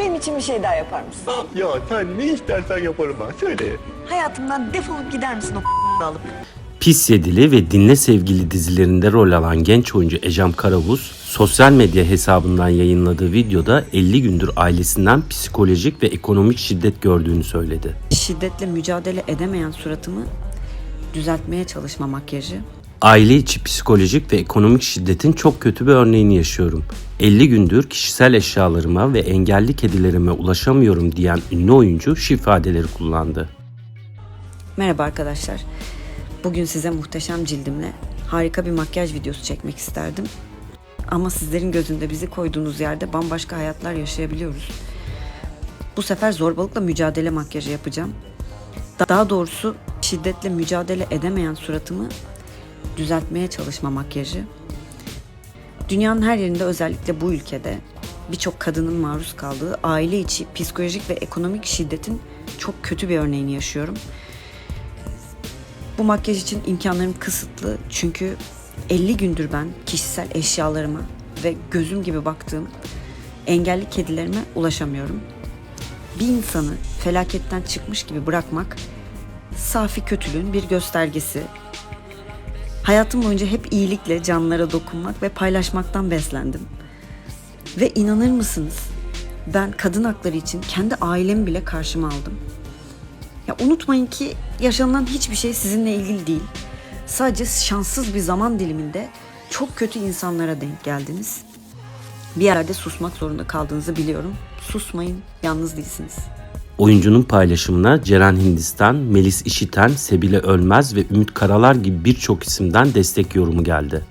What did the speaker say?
benim için bir şey daha yapar mısın? Ya sen ne istersen yaparım ben. Söyle. Hayatımdan defolup gider misin o alıp? Pis Yedili ve Dinle Sevgili dizilerinde rol alan genç oyuncu Ecem Karavuz, sosyal medya hesabından yayınladığı videoda 50 gündür ailesinden psikolojik ve ekonomik şiddet gördüğünü söyledi. şiddetle mücadele edemeyen suratımı düzeltmeye çalışma makyajı. Aile içi psikolojik ve ekonomik şiddetin çok kötü bir örneğini yaşıyorum. 50 gündür kişisel eşyalarıma ve engelli kedilerime ulaşamıyorum diyen ünlü oyuncu şu ifadeleri kullandı. Merhaba arkadaşlar. Bugün size muhteşem cildimle harika bir makyaj videosu çekmek isterdim. Ama sizlerin gözünde bizi koyduğunuz yerde bambaşka hayatlar yaşayabiliyoruz. Bu sefer zorbalıkla mücadele makyajı yapacağım. Daha doğrusu şiddetle mücadele edemeyen suratımı düzeltmeye çalışma makyajı. Dünyanın her yerinde özellikle bu ülkede birçok kadının maruz kaldığı aile içi psikolojik ve ekonomik şiddetin çok kötü bir örneğini yaşıyorum. Bu makyaj için imkanlarım kısıtlı çünkü 50 gündür ben kişisel eşyalarıma ve gözüm gibi baktığım engelli kedilerime ulaşamıyorum. Bir insanı felaketten çıkmış gibi bırakmak safi kötülüğün bir göstergesi. Hayatım boyunca hep iyilikle canlara dokunmak ve paylaşmaktan beslendim. Ve inanır mısınız? Ben kadın hakları için kendi ailemi bile karşıma aldım. Ya unutmayın ki yaşanılan hiçbir şey sizinle ilgili değil. Sadece şanssız bir zaman diliminde çok kötü insanlara denk geldiniz. Bir yerde susmak zorunda kaldığınızı biliyorum. Susmayın, yalnız değilsiniz. Oyuncunun paylaşımına Ceren Hindistan, Melis İşiten, Sebile Ölmez ve Ümit Karalar gibi birçok isimden destek yorumu geldi.